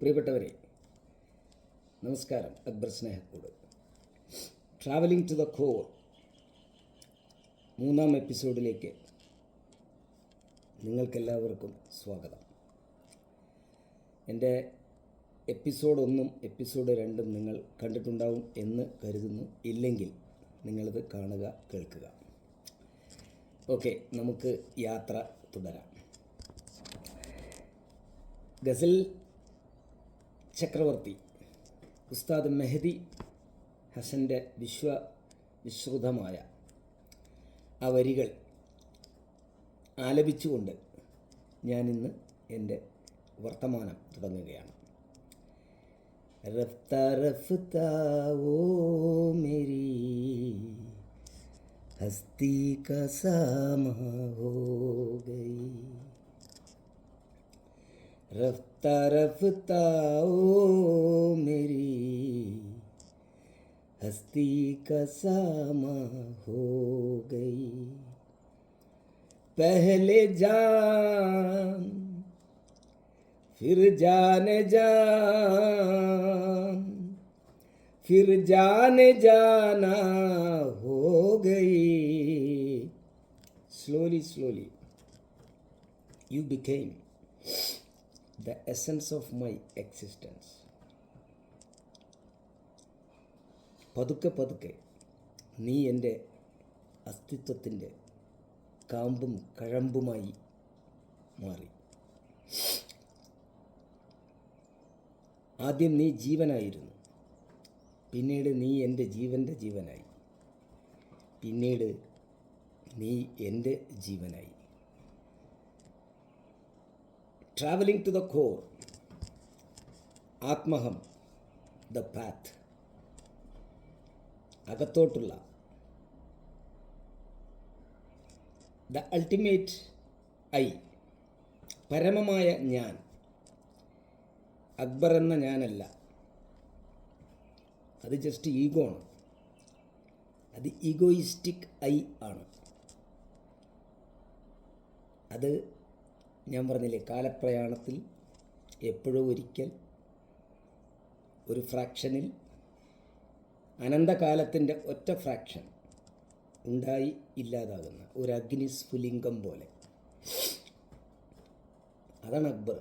പ്രിയപ്പെട്ടവരെ നമസ്കാരം. അക്ബർ സ്നേഹക്കൂട്. ട്രാവലിംഗ് ടു ദ കോർ മൂന്നാം എപ്പിസോഡിലേക്ക് നിങ്ങൾക്കെല്ലാവർക്കും സ്വാഗതം. എന്റെ എപ്പിസോഡ് ഒന്നും എപ്പിസോഡ് രണ്ടും നിങ്ങൾ കണ്ടിട്ടുണ്ടാവും എന്ന് കരുതുന്നു. ഇല്ലെങ്കിൽ നിങ്ങളിത് കാണുക കേൾക്കുക. ഓക്കെ നമുക്ക് യാത്ര തുടരാം. ഗസൽ ചക്രവർത്തി ഉസ്താദ് മെഹദി ഹസൻ്റെ വിശ്വ വിശ്രുതമായ ആ വരികൾ ആലപിച്ചുകൊണ്ട് ഞാനിന്ന് എൻ്റെ വർത്തമാനം തുടങ്ങുകയാണ് रफ्ता रफ्ता वो मेरी हस्ती का सामा हो गई रफ्ता रफ्ता ओ मेरी, हस्ती का सामा हो गई। पहले जान, फिर जाने जान, फिर जाने जाना हो गई। Slowly slowly, you became. The essence of my existence. പതുക്കെ പതുക്കെ നീ എന്റെ അസ്തിത്വത്തിന്റെ കാമ്പും കഴമ്പുമായി മാറി. ആദ്യം നീ ജീവനായിരുന്നു. പിന്നീട് നീ എന്റെ ജീവന്റെ ജീവനായി. പിന്നീട് നീ എന്റെ ജീവനായി. ട്രാവലിംഗ് ടു ദ കോർ ആത്മഹം ദ പാത്ത് അകത്തോട്ടുള്ള ദ അൾട്ടിമേറ്റ് ഐ പരമമായ ഞാൻ അക്ബർ എന്ന ഞാനല്ല. അത് ജസ്റ്റ് ഈഗോ ആണ്. അത് ഈഗോയിസ്റ്റിക് ഐ ആണ്. അത് ഞാൻ പറഞ്ഞില്ലേ കാലപ്രയാണത്തിൽ എപ്പോഴോ ഒരിക്കൽ ഒരു ഫ്രാക്ഷനിൽ അനന്തകാലത്തിന്റെ ഒറ്റ ഫ്രാക്ഷൻ ഉണ്ടായി ഇല്ലാതാകുന്ന ഒരു അഗ്നിസ്ഫുലിംഗം പോലെ. അതാണ് അക്ബർ.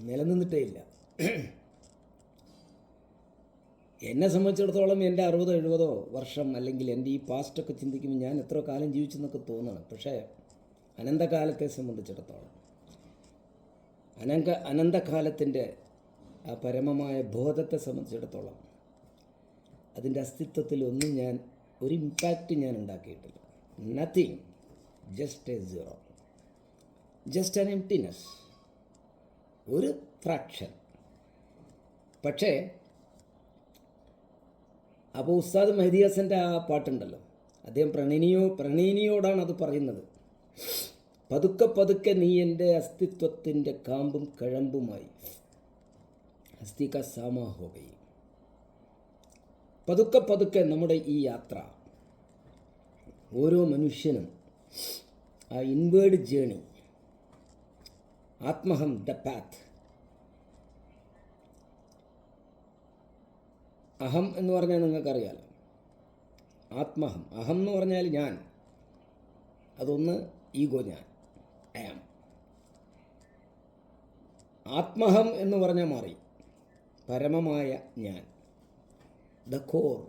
നിലനിന്നിട്ടേ ഇല്ല എന്നെ സംബന്ധിച്ചിടത്തോളം എന്റെ അറുപതോ എഴുപതോ വർഷം അല്ലെങ്കിൽ എന്റെ ഈ പാസ്റ്റൊക്കെ ചിന്തിക്കുമ്പോൾ ഞാൻ എത്ര കാലം ജീവിച്ചെന്നൊക്കെ തോന്നണം പക്ഷേ അനന്തകാലത്തെ സംബന്ധിച്ചിടത്തോളം അനങ്ക അനന്തകാലത്തിന്റെ ആ പരമമായ ബോധത്തെ സംബന്ധിച്ചിടത്തോളം അതിന്റെ അസ്തിത്വത്തിൽ ഒന്നും ഞാൻ ഒരു ഇമ്പാക്റ്റ് ഞാൻ ഉണ്ടാക്കിയിട്ടില്ല. Nothing just a zero just an emptiness ഒരു ഫ്രാക്ഷൻ പക്ഷേ അപ്പോൾ ഉസ്താദ് മെഹദിയാസിന്റെ ആ പാട്ടുണ്ടല്ലോ. അദ്ദേഹം പ്രണയിനിയോ പ്രണയിനിയോടാണ് അത് പറയുന്നത്. പതുക്കെ പതുക്കെ നീ എന്റെ അസ്തിത്വത്തിന്റെ കാമ്പും കഴമ്പുമായി ഹസ്തിക സാമാഹോബൈ പതുക്കെ പതുക്കെ നമ്മുടെ ഈ യാത്ര ഓരോ മനുഷ്യനും ആ ഇൻവേർഡ് ജേണി ആത്മഹം ദ പാത്ത് അഹം എന്ന് പറഞ്ഞാൽ നിങ്ങൾക്കറിയാലോ. ആത്മഹം അഹം എന്ന് പറഞ്ഞാൽ ഞാൻ അതൊന്ന് ഈഗോ ഞാൻ ആം ആത്മഹം എന്ന് പറഞ്ഞാൽ മാറി. പരമമായ ഞാൻ. ദ കോർ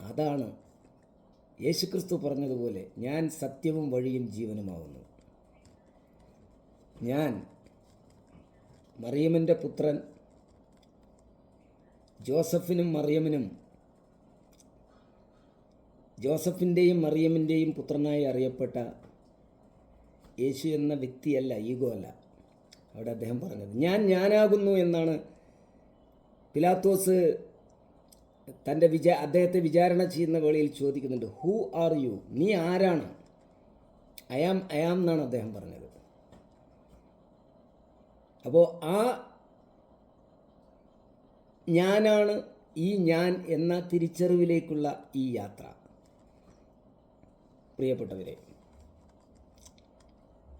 അതാണ് യേശുക്രിസ്തു പറഞ്ഞതുപോലെ ഞാൻ സത്യവും വഴിയും ജീവനുമാവുന്നു. ഞാൻ മറിയമിന്റെ പുത്രൻ ജോസഫിനും മറിയമിനും ജോസഫിന്റെയും മറിയമിന്റെയും പുത്രനായി അറിയപ്പെട്ട യേശു എന്ന വ്യക്തിയല്ല ഈഗോ അല്ല. അവിടെ അദ്ദേഹം പറഞ്ഞത് ഞാൻ ഞാനാകുന്നു എന്നാണ് പിലാത്തോസ് തന്റെ വിചാ അദ്ദേഹത്തെ വിചാരണ ചെയ്യുന്ന വേളയിൽ ചോദിക്കുന്നുണ്ട് ഹൂ ആർ യു നീ ആരാണ്? അയാം അയാം എന്നാണ് അദ്ദേഹം പറഞ്ഞത്. അപ്പോൾ ആ ഞാനാണ് ഈ ഞാൻ എന്ന തിരിച്ചറിവിലേക്കുള്ള ഈ യാത്ര. പ്രിയപ്പെട്ടവരെ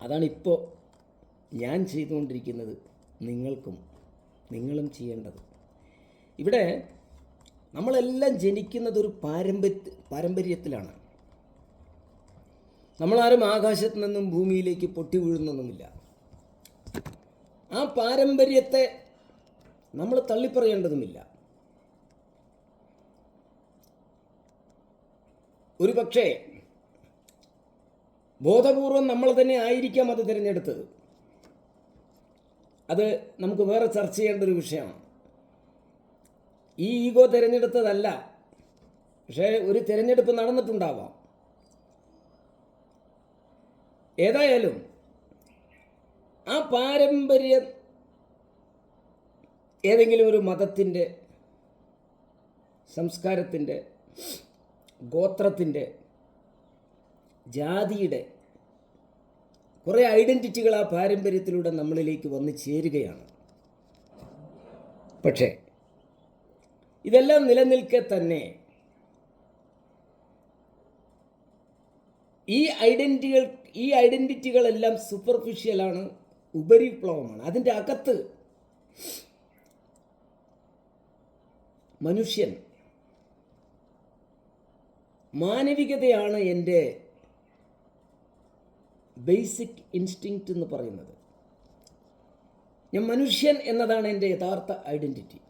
അതാണ് ഇപ്പോൾ ഞാൻ ചെയ്തുകൊണ്ടിരിക്കുന്നത് നിങ്ങൾക്കും നിങ്ങളും ചെയ്യേണ്ടത്. ഇവിടെ നമ്മളെല്ലാം ജനിക്കുന്നത് ഒരു പാരമ്പര്യ പാരമ്പര്യത്തിലാണ്. നമ്മളാരും ആകാശത്തു നിന്നും ഭൂമിയിലേക്ക് പൊട്ടി വീഴുന്നൊന്നുമില്ല. ആ പാരമ്പര്യത്തെ നമ്മൾ തള്ളിപ്പറയേണ്ടതുമില്ല. ഒരു പക്ഷേ ബോധപൂർവം നമ്മൾ തന്നെ ആയിരിക്കാം അത് തിരഞ്ഞെടുത്തത്. അത് നമുക്ക് വേറെ ചർച്ച ചെയ്യേണ്ട ഒരു വിഷയമാണ്. ഈ ഈഗോ തിരഞ്ഞെടുത്തതല്ല. പക്ഷേ ഒരു തിരഞ്ഞെടുപ്പ് നടന്നിട്ടുണ്ടാവാം. ഏതായാലും ആ പാരമ്പര്യം ഏതെങ്കിലും ഒരു മതത്തിന്റെ സംസ്കാരത്തിന്റെ ഗോത്രത്തിന്റെ ജാതിയുടെ കുറേ ഐഡന്റിറ്റികൾ ആ പാരമ്പര്യത്തിലൂടെ നമ്മളിലേക്ക് വന്നു ചേരുകയാണ്. പക്ഷേ ഇതെല്ലാം നിലനിൽക്കെ തന്നെ ഈ ഐഡന്റികൾ ഈ ഐഡന്റിറ്റികളെല്ലാം സൂപ്പർഫിഷ്യലാണ് ഉപരിപ്ലവമാണ്. അതിന്റെ അകത്ത് മനുഷ്യൻ മാനവികതയാണ് എന്റെ ബേസിക് ഇൻസ്റ്റിങ്ക്റ്റ് എന്ന് പറയുന്നത്. ഞാൻ മനുഷ്യൻ എന്നതാണ് എന്റെ യഥാർത്ഥ ഐഡന്റിറ്റി.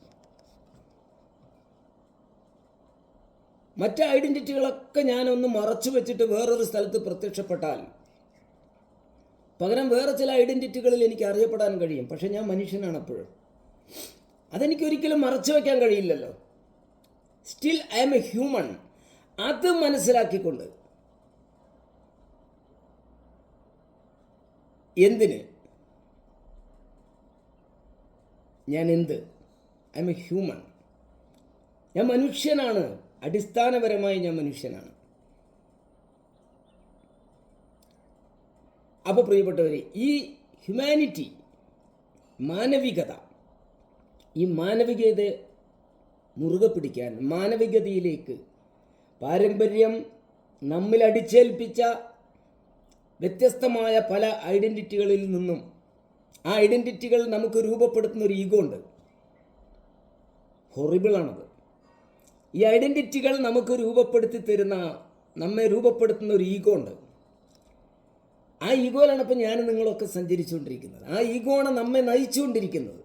മറ്റ് ഐഡന്റിറ്റികളൊക്കെ ഞാനൊന്ന് മറച്ചു വെച്ചിട്ട് വേറൊരു സ്ഥലത്ത് പ്രത്യക്ഷപ്പെട്ടാൽ പകരം വേറെ ചില ഐഡന്റിറ്റികളിൽ എനിക്ക് അറിയപ്പെടാൻ കഴിയും. പക്ഷേ ഞാൻ മനുഷ്യനാണ് അപ്പോഴും. അതെനിക്കൊരിക്കലും മറച്ചു വയ്ക്കാൻ കഴിയില്ലല്ലോ. Still I am a human അത് മനസ്സിലാക്കിക്കൊണ്ട് എന്തിന്? ഞാൻ എന്ത്? ഐ എം എ ഹ്യൂമൺ ഞാൻ മനുഷ്യനാണ്. അടിസ്ഥാനപരമായി ഞാൻ മനുഷ്യനാണ്. അപ്പോൾ പ്രിയപ്പെട്ടവർ ഈ ഹ്യൂമാനിറ്റി മാനവികത ഈ മാനവികത മുറുകെ പിടിക്കാൻ മാനവികതയിലേക്ക് പാരമ്പര്യം നമ്മിൽ അടിച്ചേൽപ്പിച്ച വ്യത്യസ്തമായ പല ഐഡന്റിറ്റികളിൽ നിന്നും ആ ഐഡന്റിറ്റികൾ നമുക്ക് രൂപപ്പെടുത്തുന്ന ഒരു ഈഗോ ഉണ്ട്. ഹൊറിബിളാണത് ഈ ഐഡന്റിറ്റികൾ നമുക്ക് രൂപപ്പെടുത്തി തരുന്ന നമ്മെ രൂപപ്പെടുത്തുന്ന ഒരു ഈഗോ ഉണ്ട്. ആ ഈഗോയിലാണ് ഇപ്പം ഞാൻ നിങ്ങളൊക്കെ സഞ്ചരിച്ചുകൊണ്ടിരിക്കുന്നത്. ആ ഈഗോ ആണ് നമ്മെ നയിച്ചുകൊണ്ടിരിക്കുന്നത്.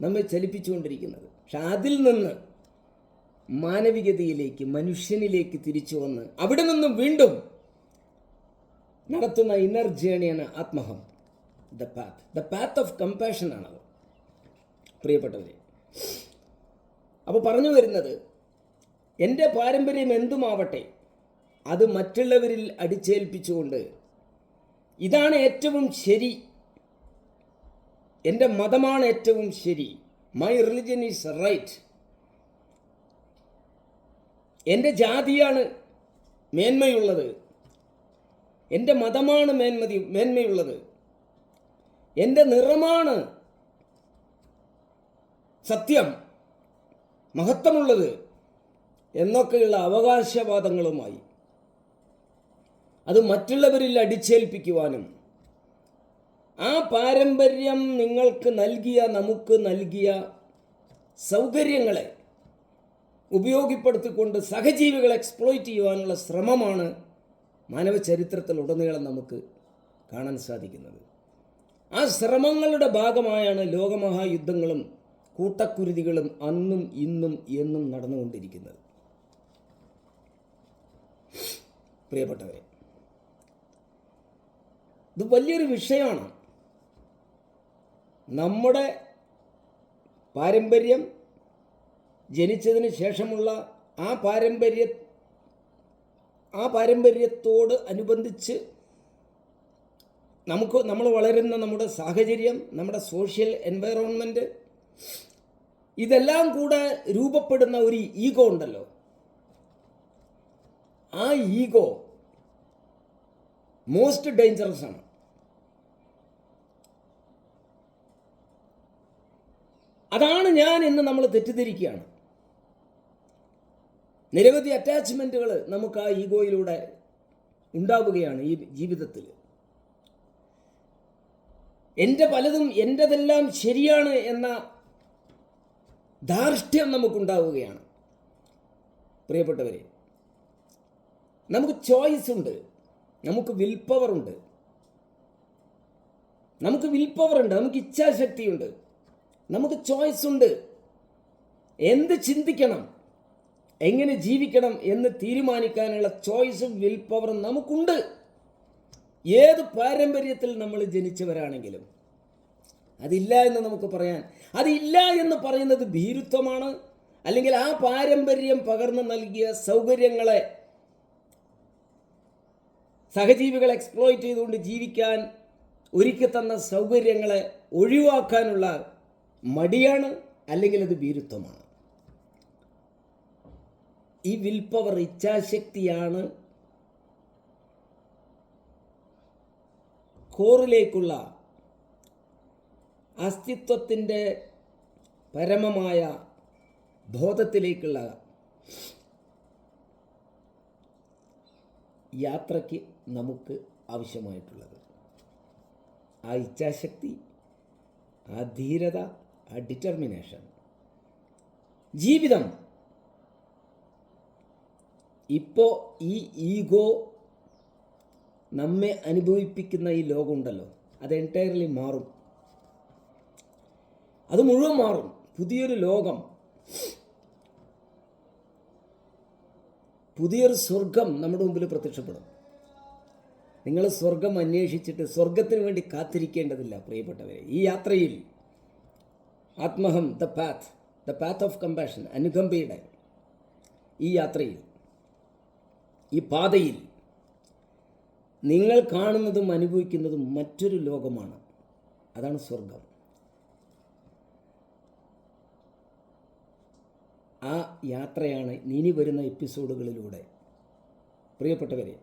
നമ്മെ ചലിപ്പിച്ചുകൊണ്ടിരിക്കുന്നത്. പക്ഷെ അതിൽ നിന്ന് മാനവികതയിലേക്ക് മനുഷ്യനിലേക്ക് തിരിച്ചു വന്ന് അവിടെ നിന്നും വീണ്ടും നടത്തുന്ന ഇന്നർ ജേണിയാണ് ആത്മഹം. The path the path of compassion ആണത് പ്രിയപ്പെട്ടവരെ. അപ്പോൾ പറഞ്ഞു വരുന്നത് എന്റെ പാരമ്പര്യം എന്തുമാവട്ടെ അത് മറ്റുള്ളവരിൽ അടിച്ചേൽപ്പിച്ചുകൊണ്ട് ഇതാണ് ഏറ്റവും ശരി. എന്റെ മതമാണ് ഏറ്റവും ശരി. മൈ റിലിജൻ ഈസ് റൈറ്റ് എന്റെ ജാതിയാണ് മേന്മയുള്ളത്. എന്റെ മതമാണ് മേന്മതി മേന്മയുള്ളത്. എന്റെ നിറമാണ് സത്യം മഹത്വമുള്ളത് എന്നൊക്കെയുള്ള അവകാശവാദങ്ങളുമായി. അത് മറ്റുള്ളവരിൽ അടിച്ചേൽപ്പിക്കുവാനും ആ പാരമ്പര്യം നിങ്ങൾക്ക് നൽകിയ നമുക്ക് നൽകിയ സൗകര്യങ്ങളെ ഉപയോഗപ്പെടുത്തിക്കൊണ്ട് സഹജീവികളെ എക്സ്പ്ലോയിറ്റ് ചെയ്യുവാനുള്ള ശ്രമമാണ് മാനവ ചരിത്രത്തിലുടനീളം നമുക്ക് കാണാൻ സാധിക്കുന്നത്. ആ ശ്രമങ്ങളുടെ ഭാഗമായാണ് ലോകമഹായുദ്ധങ്ങളും കൂട്ടക്കുരുതികളും അന്നും ഇന്നും എന്നും നടന്നുകൊണ്ടിരിക്കുന്നത്. പ്രിയപ്പെട്ടവരെ ഇത് വലിയൊരു വിഷയമാണ്. നമ്മുടെ പാരമ്പര്യം ജനിച്ചതിന് ശേഷമുള്ള ആ പാരമ്പര്യ ആ പാരമ്പര്യത്തോട് അനുബന്ധിച്ച് നമുക്ക് നമ്മൾ വളരുന്ന നമ്മുടെ സാഹചര്യം നമ്മുടെ സോഷ്യൽ എൻവയറോൺമെന്റ് ഇതെല്ലാം കൂടെ രൂപപ്പെടുന്ന ഒരു ഈഗോ ഉണ്ടല്ലോ. ആ ഈഗോ മോസ്റ്റ് ഡേഞ്ചറസ് ആണ്. അതാണ് ഞാൻ ഇന്ന് നമ്മൾ തെറ്റിദ്ധരിക്കുകയാണ്. നിരവധി അറ്റാച്ച്മെന്റുകൾ നമുക്ക് ആ ഈഗോയിലൂടെ ഉണ്ടാവുകയാണ് ഈ ജീവിതത്തിൽ. എന്റെ പലതും എന്റെതെല്ലാം ശരിയാണ് എന്ന ധാർഷ്ട്യം നമുക്കുണ്ടാവുകയാണ്. പ്രിയപ്പെട്ടവരെ നമുക്ക് ചോയ്സ് ഉണ്ട്. നമുക്ക് വിൽ പവർ ഉണ്ട്. നമുക്ക് വിൽ പവർ ഉണ്ട്. നമുക്ക് ഇച്ഛാശക്തിയുണ്ട്. നമുക്ക് ചോയ്സ് ഉണ്ട്. എന്ത് ചിന്തിക്കണം? എങ്ങനെ ജീവിക്കണം എന്ന് തീരുമാനിക്കാനുള്ള ചോയ്സും വിൽ പവറും നമുക്കുണ്ട്. ഏത് പാരമ്പര്യത്തിൽ നമ്മൾ ജനിച്ചവരാണെങ്കിലും. അതില്ല എന്ന് നമുക്ക് പറയാൻ. അതില്ല എന്ന് പറയുന്നത് ഭീരുത്വമാണ്. അല്ലെങ്കിൽ ആ പാരമ്പര്യം പകർന്നു നൽകിയ സൗകര്യങ്ങളെ സഹജീവികളെ എക്സ്പ്ലോയിറ്റ് ചെയ്തുകൊണ്ട് ജീവിക്കാൻ ഒരുക്കി തന്ന സൗകര്യങ്ങളെ ഒഴിവാക്കാനുള്ള മടിയാണ്. അല്ലെങ്കിൽ അത് ഭീരുത്വമാണ്. ഈ വിൽ പവർ ഇച്ഛാശക്തിയാണ്. കോറിലേക്കുള്ള അസ്തിത്വത്തിന്റെ പരമമായ ബോധത്തിലേക്കുള്ള യാത്രയ്ക്ക് നമുക്ക് ആവശ്യമായിട്ടുള്ളത്. ആ ഇച്ഛാശക്തി ആ ധീരത ആ ഡിറ്റർമിനേഷൻ ജീവിതം ഇപ്പോൾ ഈ ഈഗോ നമ്മെ അനുഭവിപ്പിക്കുന്ന ഈ ലോകമുണ്ടല്ലോ. അത് എന്റയർലി മാറും. അത് മുഴുവൻ മാറും. പുതിയൊരു ലോകം. പുതിയൊരു സ്വർഗം നമ്മുടെ മുമ്പിൽ പ്രത്യക്ഷപ്പെടും. നിങ്ങൾ സ്വർഗം അന്വേഷിച്ചിട്ട് സ്വർഗത്തിന് വേണ്ടി കാത്തിരിക്കേണ്ടതില്ല പ്രിയപ്പെട്ടവരെ. ഈ യാത്രയിൽ ആത്മഹം the path the path of compassion അനുകമ്പയുടെ ഈ യാത്രയിൽ ഈ പാതയിൽ നിങ്ങൾ കാണുന്നതും അനുഭവിക്കുന്നതും മറ്റൊരു ലോകമാണ്. അതാണ് സ്വർഗം ആ യാത്രയാണ് ഇനി വരുന്ന എപ്പിസോഡുകളിലൂടെ. പ്രിയപ്പെട്ടവരെ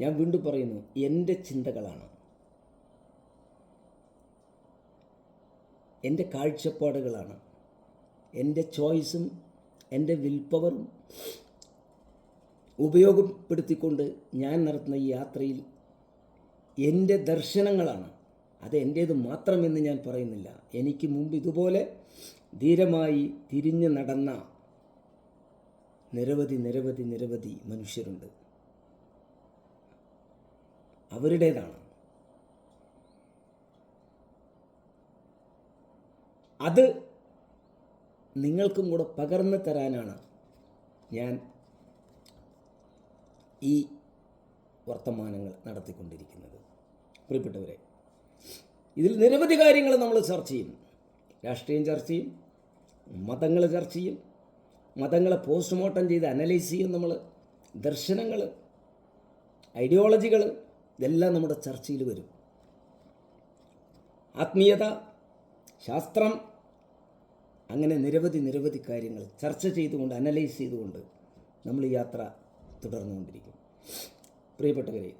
ഞാൻ വീണ്ടും പറയുന്നു എന്റെ ചിന്തകളാണ്. എന്റെ കാഴ്ചപ്പാടുകളാണ്. എന്റെ ചോയ്സും എന്റെ വിൽപ്പവറും ഉപയോഗപ്പെടുത്തിക്കൊണ്ട് ഞാൻ നടത്തുന്ന ഈ യാത്രയിൽ എന്റെ ദർശനങ്ങളാണ്. അത് എന്റേത് മാത്രമെന്ന് ഞാൻ പറയുന്നില്ല. എനിക്ക് മുമ്പ് ഇതുപോലെ ധീരമായി തിരിഞ്ഞു നടന്ന നിരവധി നിരവധി നിരവധി മനുഷ്യരുണ്ട്. അവരുടേതാണ്. അത് നിങ്ങൾക്കും കൂടെ പകർന്നു തരാനാണ് ഞാൻ ഈ വർത്തമാനങ്ങൾ നടത്തിക്കൊണ്ടിരിക്കുന്നത്. പ്രിയപ്പെട്ടവരെ ഇതിൽ നിരവധി കാര്യങ്ങൾ നമ്മൾ ചർച്ച ചെയ്യും. രാഷ്ട്രീയം ചർച്ച ചെയ്യും മതങ്ങൾ ചർച്ച ചെയ്യും മതങ്ങളെ പോസ്റ്റ്മോർട്ടം ചെയ്ത് അനലൈസ് ചെയ്യും നമ്മൾ ദർശനങ്ങൾ ഐഡിയോളജികൾ ഇതെല്ലാം നമ്മുടെ ചർച്ചയിൽ വരും. ആത്മീയത ശാസ്ത്രം അങ്ങനെ നിരവധി നിരവധി കാര്യങ്ങൾ ചർച്ച ചെയ്തുകൊണ്ട് അനലൈസ് ചെയ്തുകൊണ്ട് നമ്മൾ യാത്ര തുടർന്നുകൊണ്ടിരിക്കും. പ്രിയപ്പെട്ടവരെ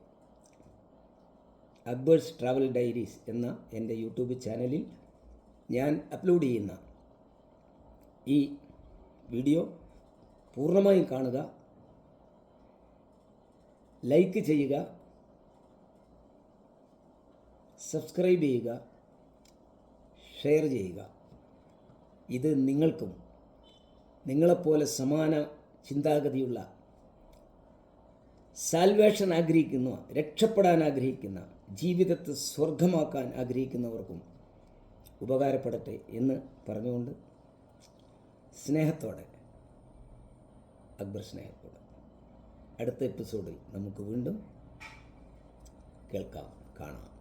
അക്ബേഴ്സ് ട്രാവൽ ഡയറീസ് എന്ന എന്റെ യൂട്യൂബ് ചാനലിൽ ഞാൻ അപ്ലോഡ് ചെയ്യുന്ന ഈ വീഡിയോ പൂർണമായും കാണുക ലൈക്ക് ചെയ്യുക സബ്സ്ക്രൈബ് ചെയ്യുക ഷെയർ ചെയ്യുക. ഇത് നിങ്ങൾക്കും നിങ്ങളെപ്പോലെ സമാന ചിന്താഗതിയുള്ള സാൽവേഷൻ ആഗ്രഹിക്കുന്ന രക്ഷപ്പെടാൻ ആഗ്രഹിക്കുന്ന ജീവിതത്തെ സ്വർഗമാക്കാൻ ആഗ്രഹിക്കുന്നവർക്കും ഉപകാരപ്പെടട്ടെ എന്ന് പറഞ്ഞുകൊണ്ട് സ്നേഹത്തോടെ അക്ബർ സ്നേഹത്തോടെ അടുത്ത എപ്പിസോഡിൽ നമുക്ക് വീണ്ടും കേൾക്കാം കാണാം.